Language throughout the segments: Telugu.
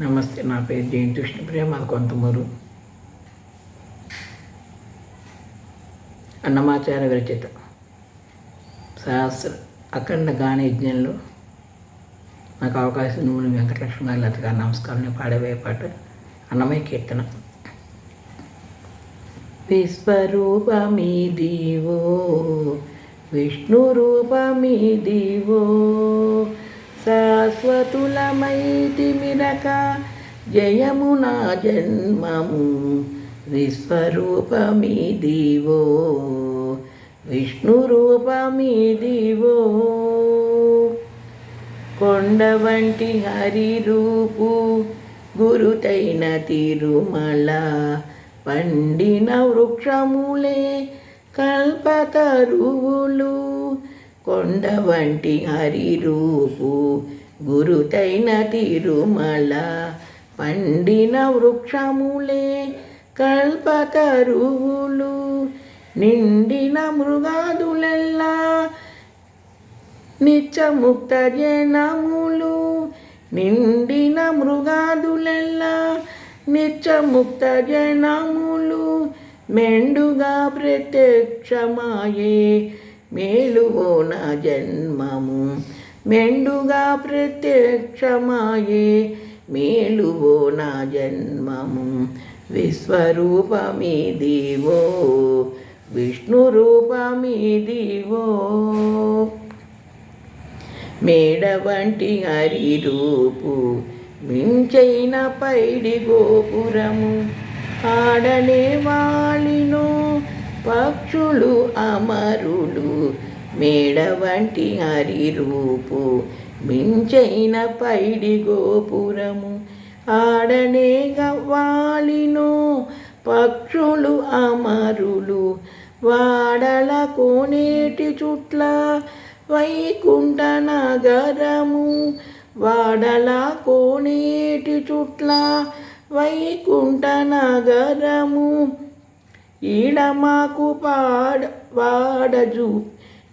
నమస్తే నా పేరు జయంతి విష్ణుప్రియ మాది కొంతమూరు. అన్నమాచార్య విరచిత. సహస్ర అఖండ గాన యజ్ఞంలో నాకు అవకాశం నువ్వు వెంకటలక్ష్మి గారి లత గారి నమస్కారం నేను పాడబోయే పాట అన్నమయ్య కీర్తన. విశ్వరూపమీ దీవో విష్ణు రూపమీ దీవో శాశ్వతులమైతి జయమున జయము నా జన్మము. విశ్వరూపమీ దీవో విష్ణు రూపమీ దీవో కొండ వంటి హరి రూపు గురుతైన తిరుమల పండిన వృక్షములే కల్పతరువులు. కొండ వంటి హరిరూపు గురుతైన తిరుమల పండిన వృక్షములే కల్పతరువులు నిండిన మృగాదులెల్లా నిత్యముక్త జనములు నిండిన మృగాదులెల్లా నిత్యముక్త జనములు మెండుగా ప్రత్యక్షమాయే మేలువో నా జన్మము. మెండుగా ప్రత్యక్షమాయే మేలువో నా జన్మము. విశ్వరూపమీ దీవో విష్ణు రూపమీ దివో మేడ వంటి హరిరూపు మించైన పైడి గోపురము. ఆడనే వాలినో పక్షులు అమరులు మేడ వంటి హరి రూపు మించైన పైడి గోపురము ఆడనే గవ్వాలినో. పక్షులు అమరులు వాడల కోనేటి చుట్ల వైకుంఠ నగరము వాడల కోనేటి చుట్ల వైకుంఠ నగరము ఈడ మాకు పాడ వాడజు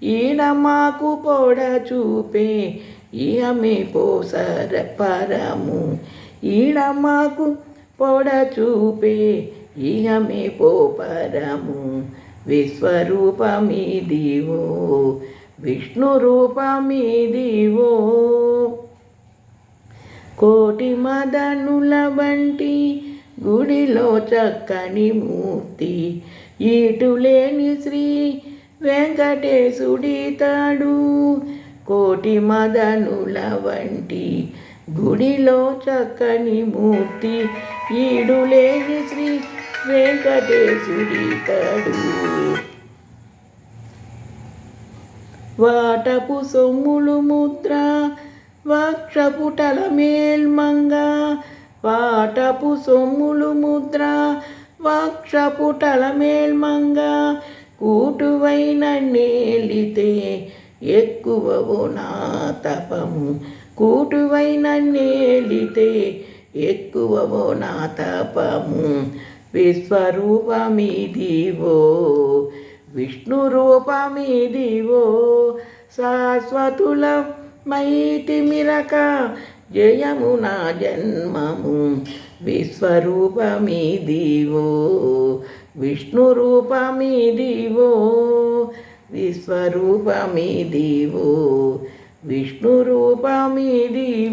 ఈడ మాకు పొడ చూపే ఈమె పోసర పరము. ఈడ మాకు పొడ చూపే ఇహమే పోపరము విశ్వరూపమీ దివో విష్ణు రూపమీ దివో కోటి మదనుల వంటి గుడిలో చక్కని మూర్తి ఈటులేని శ్రీ వెంకటేశుడితాడు కోటి మదనుల వంటి గుడిలో చక్కని మూర్తి ఈడులేని శ్రీ వెంకటేశుడితాడు వాటపు సొమ్ములు ముద్ర వక్షపుటల మేల్మంగా వాటపు సొమ్ములు ముద్ర వక్షపుటల మేల్మంగ కూటువైన నేలితే ఎక్కువవో నా తపము. కూటువైన నేలితే ఎక్కువవో నా తపము. విశ్వరూపమిదివో విష్ణు రూపమిదివో శాశ్వతుల మైతి మిరక జయము నా జన్మము. విశ్వరూపమిదివో. విష్ణు రూపమిదివో విశ్వరూపమిదివో. విష్ణు రూపమిదివో